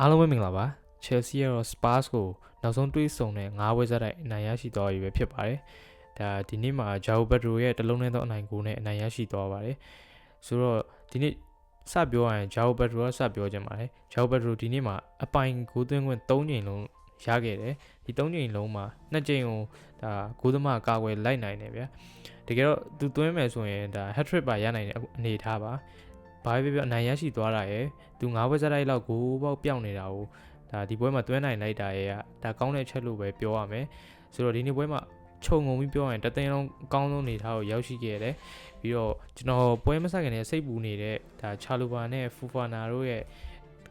အားလုံးပဲမင်္ဂလာပါ Chelsea ရော Spurs ကိုနောက်ဆုံးတွေးဆုံတဲ့၅ဝက်ဆက်တိုက်အနိုင်ရရှိသွားပြီပဲဖြစ်ပါတယ်ဒါဒီနေ့မှာ Joao Pedro ရဲ့တလုံးနဲ့သောအနိုင်ကိုနဲ့အနိုင်ရရှိသွားပါတယ်ဆိုတော့ဒီနေ့စပြောရရင် Joao Pedro ကစပြောချင်ပါတယ် Joao Pedro ဒီနေ့မှာအပိုင်ဂိုးသွင်းခွင့်၃ချိန်လုံးရခဲ့တယ်ဒီ၃ချိန်လုံးမှာနှစ်ချိန်ကိုဒါဂိုးသမားကာကွယ်လိုက်နိုင်တယ်ဗျာတကယ်တော့သူသွင်းမယ်ဆိုရင်ဒါ hat trick ပါရနိုင်တဲ့အနေထားပါ ဘာပဲပြောအနိုင်ရရှိသွားတာရယ်သူ၅ဘက်စတိုက်လောက်ဂိုးပေါက်ပြောင်းနေတာကိုဒါဒီပွဲမှာသွင်းနိုင်လိုက်တာရဲ့ကဒါကောင်းတဲ့ချက်လို့ပဲပြောရမယ်ဆိုတော့ဒီနေ့ပွဲမှာခြုံငုံပြီးပြောရင်တသိန်းလုံးအကောင်းဆုံးအနေထားကိုရောက်ရှိခဲ့တယ်ပြီးတော့ကျွန်တော်ပွဲမဆက်ခင်နဲ့စိတ်ပူနေတဲ့ဒါချာလိုဘာနဲ့ဖူဖာနာတို့ရဲ့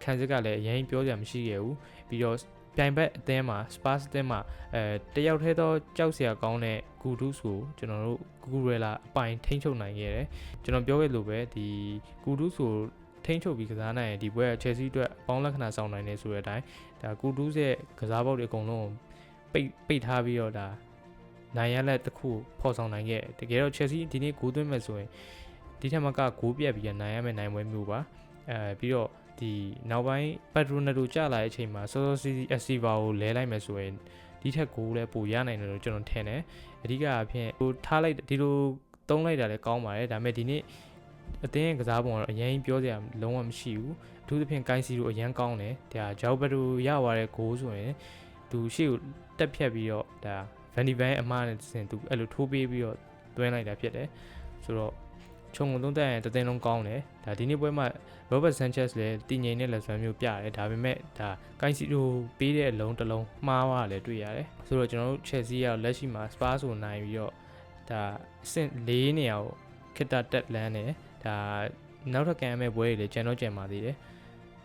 ခံစစ်ကလည်းအရင်ပြောကြမရှိခဲ့ဘူးပြီးတော့ ပြိုင်ဘက်အသင်းမှာ Spurs အသင်းမှာအဲတယောက်တည်းသောကြောက်စရာကောင်းတဲ့ဂူဒုစ်ကိုကျွန်တော်တို့ဂူရဲလာအပိုင်ထိန်းချုပ်နိုင်ခဲ့တယ်ကျွန်တော်ပြောခဲ့လို့ပဲဒီဂူဒုစ်ကိုထိန်းချုပ်ပြီးကစားနိုင်ရင်ဒီပွဲက Chelsea အတွက်ပေါင်းလက္ခဏာဆောင်နိုင်နေဆိုတဲ့အတိုင်းဒါဂူဒုစ်ရဲ့ကစားပေါက်တွေအကုန်လုံးပိတ်ပိတ်ထားပြီးတော့ဒါနိုင်ရလက်တစ်ခုဖော်ဆောင်နိုင်ခဲ့တကယ်တော့ Chelsea ဒီနေ့ဂိုးသွင်းမဲ့ဆိုရင်ဒီထက်မကဂိုးပြက်ပြီးနိုင်ရမယ့်နိုင်ပွဲမျိုးပါအဲပြီးတော့ ဒီနောက်ပိုင်းပက်ဒရိုနယ်တိုကျလာတဲ့အချိန်မှာစောစောစီစီအက်စီဗာကိုလဲလိုက်မယ်ဆိုရင်ဒီထက်ကိုလည်းပိုရနိုင်တယ်လို့ကျွန်တော်ထင်တယ်အဓိကအဖြစ်ဟိုထားလိုက်ဒီလိုတုံးလိုက်တာလည်းကောင်းပါတယ်ဒါပေမဲ့ဒီနေ့အတင်းကစားပုံကတော့အရင်ပြောစရာလုံးဝမရှိဘူးအထူးသဖြင့်ကိုင်းစီတို့အရင်ကောင်းတယ်ဒါဂျောက်ဘက်တို့ရသွားတဲ့ဂိုးဆိုရင်သူရှေ့ကိုတက်ဖြတ်ပြီးတော့ဒါဗန်ဒီဗန်အမားနဲ့စင်သူအဲ့လိုထိုးပေးပြီးတော့တွင်းလိုက်တာဖြစ်တယ်ဆိုတော့ ခြုံငုံသုံးသက်ရင်တသိန်းလုံးကောင်းတယ်ဒါဒီနေ့ပွဲမှာ Robert Sanchez လည်းတည်ငြိမ်တဲ့လက်စွမ်းမျိုးပြတယ်ဒါပေမဲ့ဒါကိုင်းစီတို့ပေးတဲ့အလုံးတစ်လုံးမှားသွားတယ်တွေ့ရတယ်ဆိုတော့ကျွန်တော်တို့ Chelsea ကလက်ရှိမှာ Spurs ကိုနိုင်ပြီးတော့ဒါအဆင့်၄နေရာကိုခစ်တာတက်လန်းတယ်ဒါနောက်ထပ်ကံရမယ့်ပွဲတွေလည်းကျွန်တော်ကြံပါသေးတယ်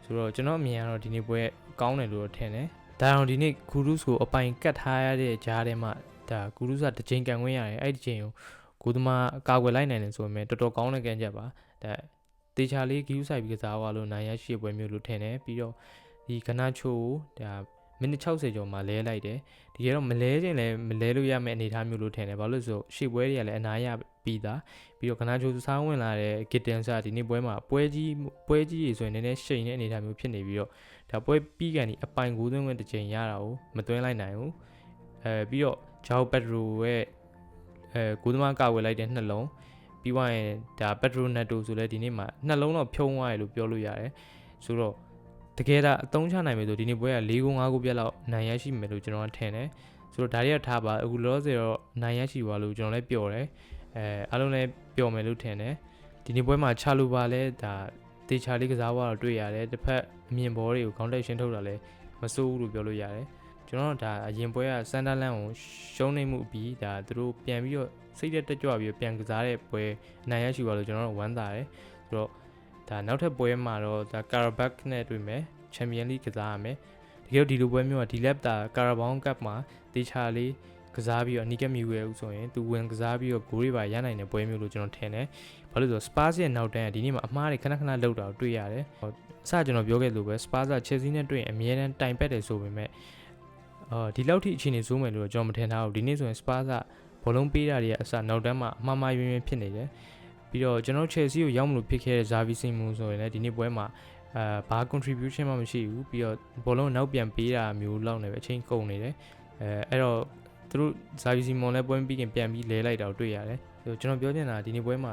ဆိုတော့ကျွန်တော်အမြင်ကတော့ဒီနေ့ပွဲကောင်းတယ်လို့ထင်တယ်ဒါအောင်ဒီနေ့ဂူရုစ်ကိုအပိုင်ကတ်ထားရတဲ့ကြားထဲမှာဒါဂူရုစ်ကတစ်ချိန်ကန်ခွင့်ရတယ်အဲ့ဒီချိန်ကို ဂူသမားကာကွယ်လိုက်နိုင်တယ်ဆိုပေမဲ့တော်တော်ကောင်းတဲ့ကံချက်ပါဒါတေချာလေးဂီယူဆိုင်ပြီးကစားသွားလို့နိုင်ရရှိပွဲမျိုးလို့ထင်တယ်ပြီးတော့ဒီကနာချိုကိုဒါမိနစ်60ကျော်မှလဲလိုက်တယ်ဒီကတော့မလဲခြင်းလည်းမလဲလို့ရမယ့်အနေအထားမျိုးလို့ထင်တယ်ဘာလို့လဲဆိုရှေ့ပွဲတွေကလည်းအနာရပြီးသားပြီးတော့ကနာချိုသူစားဝင်လာတဲ့ဂစ်တန်ဆာဒီနေ့ပွဲမှာပွဲကြီးပွဲကြီးရေဆိုရင်နည်းနည်းရှိန်တဲ့အနေအထားမျိုးဖြစ်နေပြီးတော့ဒါပွဲပြီးကန်ဒီအပိုင်ကိုသွင်းဝင်တစ်ချိန်ရတာကိုမသွင်းလိုက်နိုင်ဘူးအဲပြီးတော့ဂျောက်ပက်ဒရိုရဲ့ အဲကိုသမားကာဝယ်လိုက်တဲ့နှလုံးပြီးသွားရင်ဒါပက်ထရိုနက်တိုဆိုလဲဒီနေ့မှာနှလုံးတော့ဖြုံးသွားရလို့ပြောလို့ရတယ်ဆိုတော့တကယ်ဒါအသုံးချနိုင်မယ်ဆိုဒီနေ့ပွဲက၄ဂိုး၅ဂိုးပြက်လောက်နိုင်ရရှိမယ်လို့ကျွန်တော်ထင်တယ်ဆိုတော့ဒါတွေကထားပါအခုလောဆယ်တော့နိုင်ရရှိပါလို့ကျွန်တော်လည်းပျော်တယ်အဲအားလုံးလည်းပျော်မယ်လို့ထင်တယ်ဒီနေ့ပွဲမှာချလူပါလဲဒါတေချာလေးကစားသွားတော့တွေ့ရတယ်တစ်ဖက်အမြင်ဘောတွေကိုခေါင်းတိုက်ရှင်းထုတ်တာလည်းမစိုးဘူးလို့ပြောလို့ရတယ် ကျွန်တော်ဒါအရင်ပွဲကစန်ဒါလန်ကိုရှုံးနေမှုအပြီးဒါသူတို့ပြန်ပြီးတော့စိတ်တက်ကြွပြီးပြန်ကစားတဲ့ပွဲနိုင်ရရှိပါလို့ကျွန်တော်တို့ဝမ်းသာတယ်ဆိုတော့ဒါနောက်ထပ်ပွဲမှာတော့ဒါကာရာဘက်နဲ့တွေ့မယ်ချန်ပီယံလိကစားရမယ်တကယ်ဒီလိုပွဲမျိုးကဒီလက်တာကာရာဘောင်းကပ်မှာတေချာလေးကစားပြီးတော့နီကက်မီဝဲဦးဆိုရင်သူဝင်ကစားပြီးတော့ဂိုးတွေပါရနိုင်တဲ့ပွဲမျိုးလို့ကျွန်တော်ထင်တယ်ဘာလို့လဲဆိုတော့ Spurs ရဲ့နောက်တန်းကဒီနေ့မှာအမှားတွေခဏခဏလောက်တာကိုတွေ့ရတယ်အစကျွန်တော်ပြောခဲ့လို့ပဲ Spurs က Chelsea နဲ့တွေ့ရင်အမြဲတမ်းတိုင်ပက်တယ်ဆိုပေမဲ့ အော်ဒီလောက်ထိအခြေအနေဆိုးမယ်လို့ကျွန်တော်မထင်ထားဘူးဒီနေ့ဆိုရင် Spurs ကဘောလုံးပေးတာတွေကအစနောက်တန်းမှာအမှားမှားယွင်းယွင်းဖြစ်နေတယ်ပြီးတော့ကျွန်တော် Chelsea ကိုရောက်မလို့ဖြစ်ခဲ့တဲ့ Xavi Simons ဆိုရင်လည်းဒီနေ့ပွဲမှာအာဘာ contribution မှမရှိဘူးပြီးတော့ဘောလုံးနောက်ပြန်ပေးတာမျိုးလောက်နေပဲအချိန်ကုန်နေတယ်အဲအဲ့တော့သူတို့ Xavi Simons လည်းပွဲပြီးခင်ပြန်ပြီးလဲလိုက်တာကိုတွေ့ရတယ်ကျွန်တော်ပြောချင်တာဒီနေ့ပွဲမှာ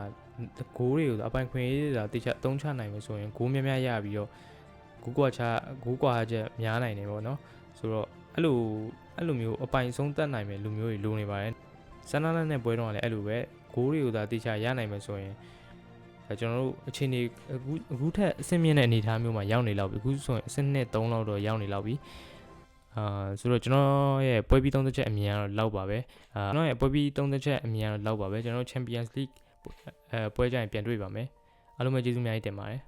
ဂိုးတွေကိုအပိုင်ခွင့်ရေးတာတိကျအသုံးချနိုင်မယ်ဆိုရင်ဂိုးများများရပြီးတော့ဂိုးကွာချဂိုးကွာချက်များနိုင်တယ်ပေါ့နော်ဆိုတော့ အဲ့လိုအဲ့လိုမျိုးအပိုင်ဆုံးတက်နိုင်မယ်လူမျိုးတွေလိုနေပါတယ်ဆန္ဒလက်နဲ့ပွဲတော့လည်းအဲ့လိုပဲဂိုးတွေကိုသာတိကျရနိုင်မယ်ဆိုရင်အဲကျွန်တော်တို့အချိန်ဒီအခုအခုထက်အဆင့်မြင့်တဲ့အနေအထားမျိုးမှာရောက်နေလောက်ပြီအခုဆိုရင်အဆင့်နှစ်3လောက်တော့ရောက်နေလောက်ပြီအာဆိုတော့ကျွန်တော်ရဲ့ပွဲပြီး30ချက်အမြင်ကတော့လောက်ပါပဲအာကျွန်တော်ရဲ့ပွဲပြီး30ချက်အမြင်ကတော့လောက်ပါပဲကျွန်တော် Champions League အဲပွဲကြရင်ပြန်တွေ့ပါမယ်အားလုံးပဲကျေးဇူးအများကြီးတင်ပါတယ်